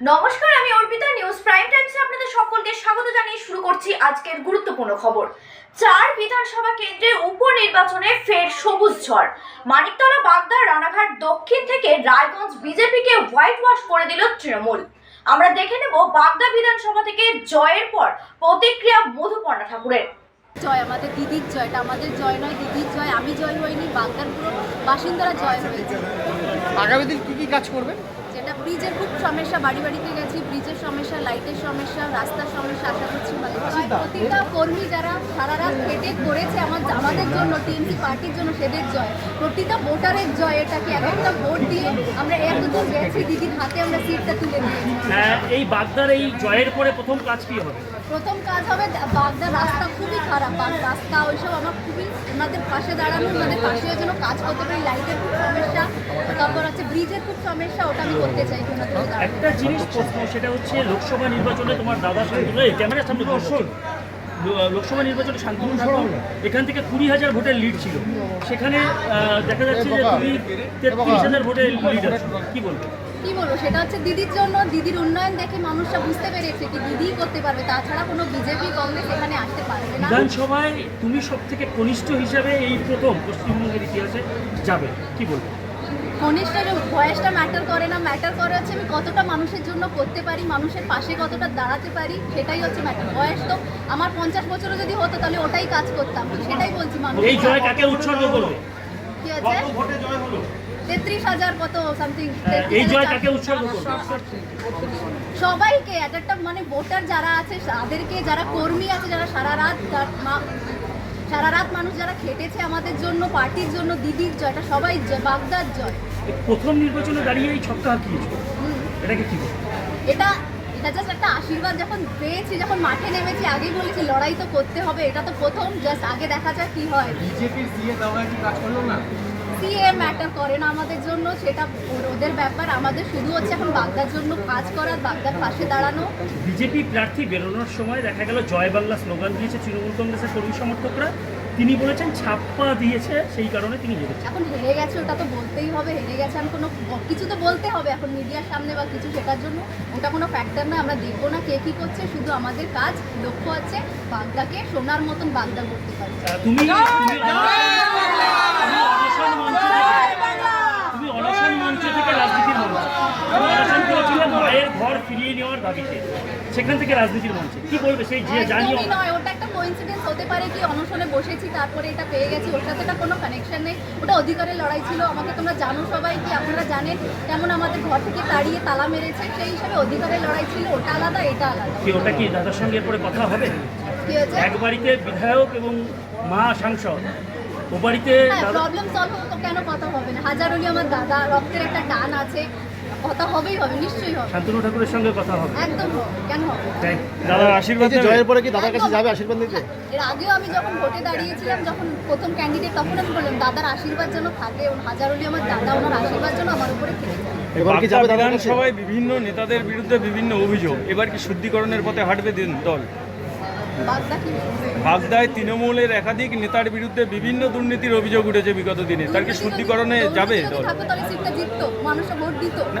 নমস্কার আমি Arpita news prime টাইমসে আপনাদের সকলকে স্বাগত জানিয়ে শুরু করছি আজকের গুরুত্বপূর্ণ খবর। চার বিধানসভা কেন্দ্রের উপনির্বাচনে ফের সবুজ ঝড়। মানিকতলা বাগদা রানাঘাট দক্ষিণ থেকে রায়গঞ্জ বিজেপিকে হোয়াইট ওয়াশ করে দিল তৃণমূল। আমরা দেখে নেব বাগদা বিধানসভা থেকে জয়ের পর প্রতিক্রিয়া মধুপর্ণা ঠাকুরের। জয় আমাদের দিদির জয় এটা আমাদের জয় নয় দিদির জয় আমি জয় হইনি বাগদার পুরো বাসিন্দারা জয় হয়েছে। আগামী দিন কি কি কাজ করবেন? ব্রিজের খুব সমস্যা বাড়ি বাড়িতে গেছি ব্রিজের সমস্যা লাইটের সমস্যা রাস্তার সমস্যা আশা করছি ভালো। প্রতিটা কর্মী যারা সারা রাত খেটে করেছে আমার আমাদের জন্য টিএমসি পার্টির জন্য সেদের জয়। প্রতিটা ভোটারের জয় এটাকে এক একটা ভোট দিয়ে আমরা এতদূর গেছি দিদির হাতে আমরা সিটটা তুলে দিয়েছি। হ্যাঁ, এই বাগদার এই জয়ের পরে প্রথম কাজ কি হবে? প্রথম কাজ হবে বাগদার রাস্তা খুবই খারাপ। বাগ রাস্তা ওইসব আমার খুবই ওনাদের পাশে দাঁড়ানো ওনাদের পাশে যেন কাজ করতে পারি। লাইটের খুব সমস্যা তারপর আছে ব্রিজের খুব সমস্যা ওটা আমি করতে চাই একটা জিনিস প্রশ্ন সেটা হচ্ছে লোকসভা নির্বাচনে তোমার দাদা ক্যামেরার সামনে। লো- লোকসভা নির্বাচনে ঠাকুর এখান থেকে কুড়ি হাজার ভোটের লিড ছিল। সেখানে দেখা যাচ্ছে যে তুমি তেত্রিশ হাজার ভোটের লিড আছে। কি বলব? কি বলব সেটা হচ্ছে দিদির জন্য দিদির উন্নয়ন দেখে মানুষরা বুঝতে পেরেছে কি দিদিই করতে পারবে তাছাড়া কোনো বিজেপি কংগ্রেস এখানে আসতে পারবে না। বিধানসভায় তুমি সব থেকে কনিষ্ঠ হিসাবে এই প্রথম পশ্চিমবঙ্গের ইতিহাসে যাবে কি বলব? কনিষ্ঠের বয়সটা ম্যাটার করে না ম্যাটার করে হচ্ছে আমি কতটা মানুষের জন্য করতে পারি মানুষের পাশে কতটা দাঁড়াতে পারি সেটাই হচ্ছে ম্যাটার বয়স তো আমার পঞ্চাশ বছরও যদি হতো তাহলে ওটাই কাজ করতাম সেটাই বলছি মানুষ। এই জয় কাকে উৎসর্গ করবে? কি আছে তেত্রিশ হাজার কত সামথিং হ্যাঁ, এই জয় কাকে উৎসর্গ সবাইকে এক একটা মানে ভোটার যারা আছে তাদেরকে যারা কর্মী আছে যারা সারা রাত সারা রাত মানুষ যারা খেটেছে আমাদের জন্য পার্টির জন্য দিদির জয় এটা সবাই জয় বাগদার জয়। প্রথম নির্বাচনে দাঁড়িয়ে এই ছক্কা হাঁকিয়েছো এটাকে কি এটা এটা জাস্ট একটা আশীর্বাদ যখন পেয়েছি যখন মাঠে নেমেছি আগেই বলেছি লড়াই তো করতে হবে এটা তো প্রথম জাস্ট আগে দেখা যাক কি হয়। বিজেপির সিএ দেওয়া কি কাজ করল না? সিএ ম্যাটার করে না আমাদের জন্য সেটা ওদের ব্যাপার। আমাদের শুধু হচ্ছে এখন বাগদার জন্য কাজ করা বাগদার পাশে দাঁড়ানো। বিজেপি প্রার্থী বেরোনোর সময় দেখা গেল জয় বাংলা স্লোগান দিয়েছে তৃণমূল কংগ্রেসের কর্মী সমর্থকরা। তিনি বলেছেন ছাপ্পা দিয়েছে সেই কারণে তিনি হেরেছেন এখন হেরে গেছে ওটা তো বলতেই হবে হেরে গেছে। আমি কোনো কিছু তো বলতে হবে এখন মিডিয়ার সামনে বা কিছু শেখার জন্য। ওটা কোনো ফ্যাক্টর না আমরা দেখব না কে কী করছে শুধু আমাদের কাজ লক্ষ্য আছে বাগদাকে সোনার মতন বাগদা করতে পারি। তুমি তুমি অনশন মঞ্চ থেকে তুমি অনশন মঞ্চ থেকে রাজনীতির মঞ্চে তুমি অনশন করেছিলে মায়ের ঘর ফিরিয়ে নেওয়ার দাবিতে সেখান থেকে রাজনীতির মঞ্চে। কি বলবে সেই যে জানিও? নয় ওটা একটা কোইন্সিডেন্স হতে পারে কি অনশনে বসেছি তারপরে এটা পেয়ে গেছি ওর সাথে এটা কোনো কানেকশন নেই। ওটা অধিকারের লড়াই ছিল আমাকে তোমরা জানো সবাই কি আপনারা জানেন কেমন আমাদের ঘর থেকে তাড়িয়ে তালা মেরেছে সেই হিসাবে অধিকারের লড়াই ছিল ওটা আলাদা এটা আলাদা। কি ওটা কি দাদার সঙ্গে এরপরে কথা হবে? কি হয়েছে? এক বাড়িতে বিধায়ক এবং মা সাংসদ ও বাড়িতে হ্যাঁ প্রবলেম সলভ তো কেন কথা হবে না। হাজার হলি আমার দাদা রক্তের একটা টান আছে কথা হবেই হবে নিশ্চয়ই হবে। শান্তনু ঠাকুরের সঙ্গে কথা হবে। একদম কেন হবে? দাদার আশীর্বাদ জয়ের পরে কি দাদার কাছে যাবে আশীর্বাদ নিতে? এর আগেও আমি যখন ভোটে দাঁড়িয়েছিলাম যখন প্রথম ক্যান্ডিডেট তখন আমি বললাম দাদার আশীর্বাদ যেন থাকে আমার দাদা ওনার আশীর্বাদ যেন আমার উপরে থেকে যায়। এবার কি যাবে বাগদা দাদার কাছে? বিধানসভায় বিভিন্ন নেতাদের বিরুদ্ধে বিভিন্ন অভিযোগ। এবার কি শুদ্ধিকরণের পথে হাঁটবে দিন দল? বাগদায় তৃণমূলের একাধিক নেতার বিরুদ্ধে বিভিন্ন দুর্নীতির অভিযোগ উঠেছে বিগত দিনে। তার কি শুদ্ধিকরণে যাবে? দল থাকতো সিটটা ভোট দিত। না,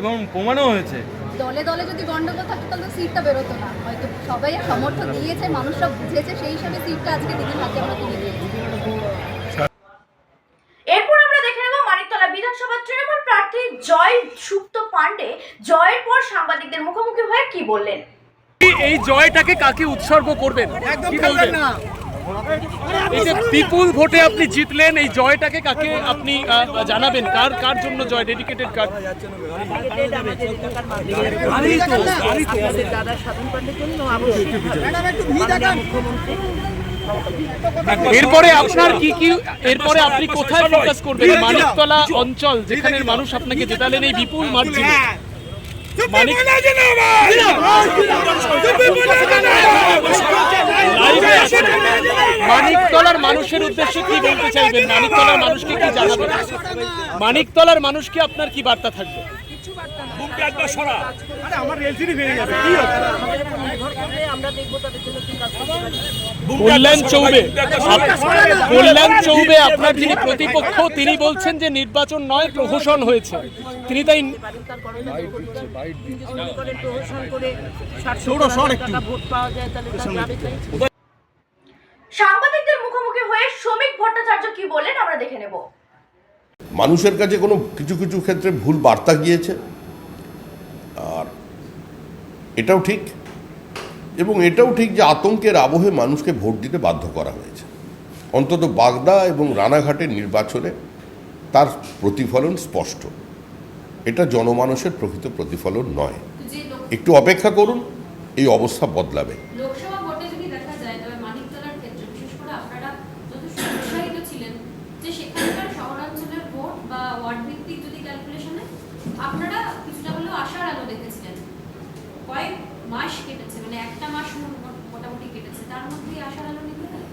এবং প্রমাণও হয়েছে। দলে দলে যদি গন্ডগোল থাকতো তাহলে সিটটা বেরোতো না। হয়তো সবাই সমর্থন দিয়েছে মানুষরা বুঝেছে সেই হিসাবে সিটটা আজকে দিদির হাতে আমরা তুলে দিয়েছি। এরপর আমরা দেখে নেব মানিকতলা বিধানসভা তৃণমূল প্রার্থী জয় সুপ্ত পান্ডে জয়ের পর সাংবাদিকদের মুখোমুখি হয়ে কি বললেন? এই জয়টাকে কাকে উৎসর্গ করবেন? কি বলবেন? এই যে বিপুল ভোটে আপনি জিতলেন এই জয়টাকে কাকে আপনি জানাবেন? কার কার জন্য জয়? ডেডিকেটেড কার? এরপরে আপনার কি কি এরপরে আপনি কোথায় ফোকাস করবেন? মানিকতলা অঞ্চল যেখানে মানুষ আপনাকে জেতালেন এই বিপুল মার্জিনে। মানিকতলার মানুষের উদ্দেশ্যে কি বলতে চাইবেন? মানিকতলার মানুষকে কি জানাবেন? মানিকতলার মানুষকে আপনার কি বার্তা থাকবে? বুকটা একবার সরা। কল্যাণ চৌবে। আপ- কল্যাণ চৌবে আপনার যিনি প্রতিপক্ষ তিনি বলছেন যে নির্বাচন নয় প্রহসন হয়েছে। তিনি তাই সাংবাদিকদের মুখোমুখি হয়ে শ্রমিক ভট্টাচার্য কি বললেন আমরা দেখে নেব। মানুষের কাছে কোনো কিছু কিছু ক্ষেত্রে ভুল বার্তা গিয়েছে। আর এটাও ঠিক। এবং এটাও ঠিক যে আতঙ্কের আবহে মানুষকে ভোট দিতে বাধ্য করা হয়েছে। অন্তত বাগদা এবং রানাঘাটের নির্বাচনে তার প্রতিফলন স্পষ্ট। এটা জনমানুষের প্রকৃত প্রতিফলন নয়। একটু অপেক্ষা করুন এই অবস্থা বদলাবে লোকসভা ভোটে যদি দেখা যায় তবে মানিকতলার ক্ষেত্রে বিশেষ করে আপনারা যথেষ্ট উৎসাহিত ছিলেন যে সেখানকার শহরাঞ্চলের ভোট বা ওয়ার্ড ভিত্তিক যদি ক্যালকুলেশনে আপনারা কিছুটা হলেও আশার আলো দেখেছিলেন কয়েক মাস কেটেছে মানে একটা মাস মো- মোটামুটি কেটেছে তার মধ্যেই আশার আলো নিভে গেল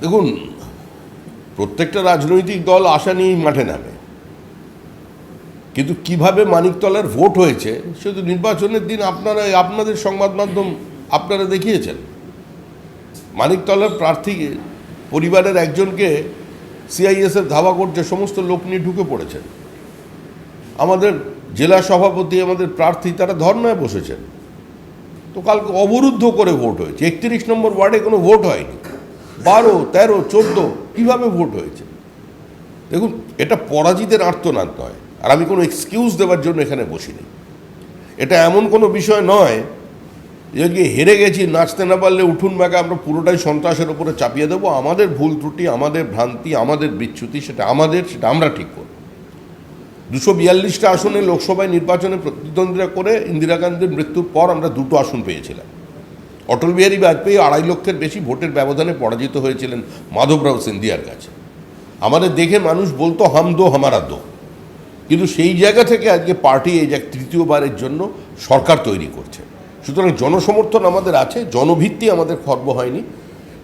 দেখুন, প্রত্যেকটা রাজনৈতিক দল আশা নিয়েই মাঠে নামে। কিন্তু কীভাবে মানিকতলার ভোট হয়েছে শুধু নির্বাচনের দিন আপনারা, আপনাদের সংবাদ মাধ্যম আপনারা দেখিয়েছেন। মানিকতলার প্রার্থী, পরিবারের একজনকে সিআইএসের ধাবা করছে, সমস্ত লোক নিয়ে ঢুকে পড়েছেন। আমাদের জেলা সভাপতি, আমাদের প্রার্থী, তারা ধর্নায় বসেছেন। তো কালকে অবরুদ্ধ করে ভোট হয়েছে। একত্রিশ নম্বর ওয়ার্ডে কোনো ভোট হয়নি। বারো, তেরো, চোদ্দ, কীভাবে ভোট হয়েছে? দেখুন, এটা পরাজিতের আর্তনাদ নয়। আর আমি কোনো এক্সকিউজ দেওয়ার জন্য এখানে বসিনি। এটা এমন কোনো বিষয় নয় যে আজকে হেরে গেছি, নাচতে না পারলে উঠুন ব্যাগে আমরা পুরোটাই সন্ত্রাসের উপরে চাপিয়ে দেবো। আমাদের ভুল ত্রুটি, আমাদের ভ্রান্তি, আমাদের বিচ্যুতি, সেটা আমাদের, সেটা আমরা ঠিক করব। দুশো বিয়াল্লিশটা আসনে লোকসভায় নির্বাচনে প্রতিদ্বন্দ্বিতা করে ইন্দিরা গান্ধীর মৃত্যুর পর আমরা দুটো আসন পেয়েছিলাম। অটল বিহারী বাজপেয়ী আড়াই লক্ষের বেশি ভোটের ব্যবধানে পরাজিত হয়েছিলেন মাধবরাও সিন্ধিয়ার কাছে। আমাদের দেখে মানুষ বলতো, হাম দো, হামারা দো। কিন্তু সেই জায়গা থেকে আজকে পার্টি এই যে তৃতীয়বারের জন্য সরকার তৈরি করছে। সুতরাং জনসমর্থন আমাদের আছে, জনভিত্তি আমাদের খর্ব হয়নি।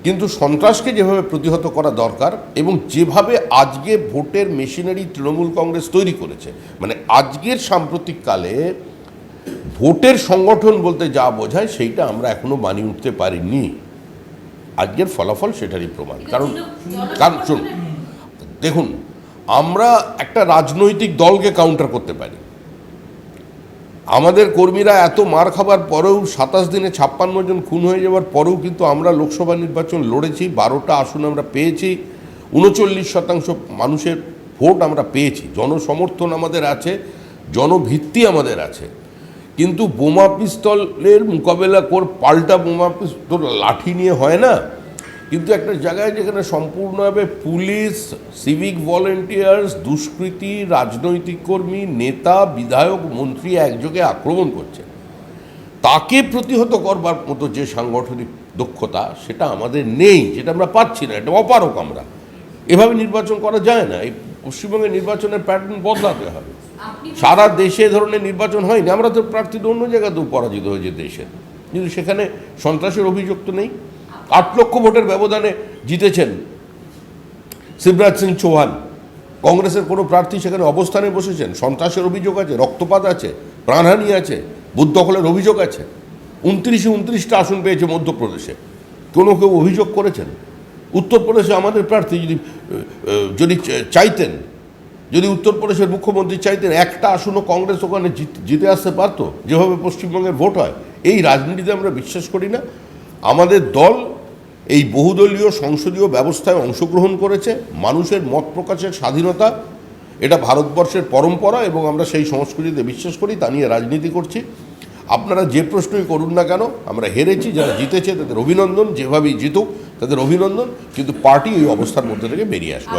কিন্তু সন্ত্রাসকে যেভাবে প্রতিহত করা দরকার এবং যেভাবে আজকে ভোটের মেশিনারি তৃণমূল কংগ্রেস তৈরি করেছে মানে আজকের সাম্প্রতিককালে ভোটের সংগঠন বলতে যা বোঝায় সেইটা আমরা এখনও মানিয়ে উঠতে পারিনি। আজকের ফলাফল সেটারই প্রমাণ। কারণ কারণ শুন দেখুন আমরা একটা রাজনৈতিক দলকে কাউন্টার করতে পারি। আমাদের কর্মীরা এত মার খাবার পরেও সাতাশ দিনে ছাপ্পান্ন জন খুন হয়ে যাওয়ার পরেও কিন্তু আমরা লোকসভা নির্বাচন লড়েছি বারোটা আসন আমরা পেয়েছি উনচল্লিশ শতাংশ মানুষের ভোট আমরা পেয়েছি। জনসমর্থন আমাদের আছে জনভিত্তি আমাদের আছে। কিন্তু বোমা পিস্তলের মোকাবেলা কর, পাল্টা বোমা পিস্তল, লাঠি নিয়ে হয় না। কিন্তু একটা জায়গায় যেখানে সম্পূর্ণভাবে পুলিশ সিভিক ভলেন্টিয়ার্স দুষ্কৃতী, রাজনৈতিক কর্মী, নেতা, বিধায়ক, মন্ত্রী একযোগে আক্রমণ করছে। তাকে প্রতিহত করবার মতো যে সাংগঠনিক দক্ষতা, সেটা আমাদের নেই, যেটা আমরা পাচ্ছি না, এটা অপারক আমরা। এভাবে নির্বাচন করা যায় না। এই পশ্চিমবঙ্গের নির্বাচনের প্যাটার্ন বদলাতে হবে। সারা দেশে ধরনের নির্বাচন হয়নি। আমরা তো প্রার্থী অন্য জায়গাতেও পরাজিত হয়েছে দেশে। কিন্তু সেখানে সন্ত্রাসের অভিযোগ তো নেই। আট লক্ষ ভোটের ব্যবধানে জিতেছেন শিবরাজ সিং চৌহান। কংগ্রেসের কোনো প্রার্থী সেখানে অবস্থানে বসেছেন। সন্ত্রাসের অভিযোগ আছে, রক্তপাত আছে, প্রাণহানি আছে, বুথ দখলের অভিযোগ আছে। উনত্রিশে উনত্রিশটা আসন পেয়েছে মধ্যপ্রদেশে। কোনো কেউ অভিযোগ করেছেন? উত্তরপ্রদেশে আমাদের প্রার্থী যদি যদি চাইতেন যদি উত্তরপ্রদেশের মুখ্যমন্ত্রী চাইতেন একটা আসনও কংগ্রেস ওখানে জিত- আসতে পারতো, যেভাবে পশ্চিমবঙ্গের ভোট হয়, এই রাজনীতিতে আমরা বিশ্বাস করি না। আমাদের দল এই বহুদলীয় সংসদীয় ব্যবস্থায় অংশগ্রহণ করেছে, মানুষের মত প্রকাশের স্বাধীনতা, এটা ভারতবর্ষের পরম্পরা এবং আমরা সেই সংস্কৃতিতে বিশ্বাস করি, তা নিয়ে রাজনীতি করছি। আপনারা যে প্রশ্নই করুন না কেন, আমরা হেরেছি, যারা জিতেছে তাদের অভিনন্দন, যেভাবেই জিতুক তাদের অভিনন্দন, কিন্তু পার্টি এই অবস্থার মধ্যে থেকে বেরিয়ে আসবে।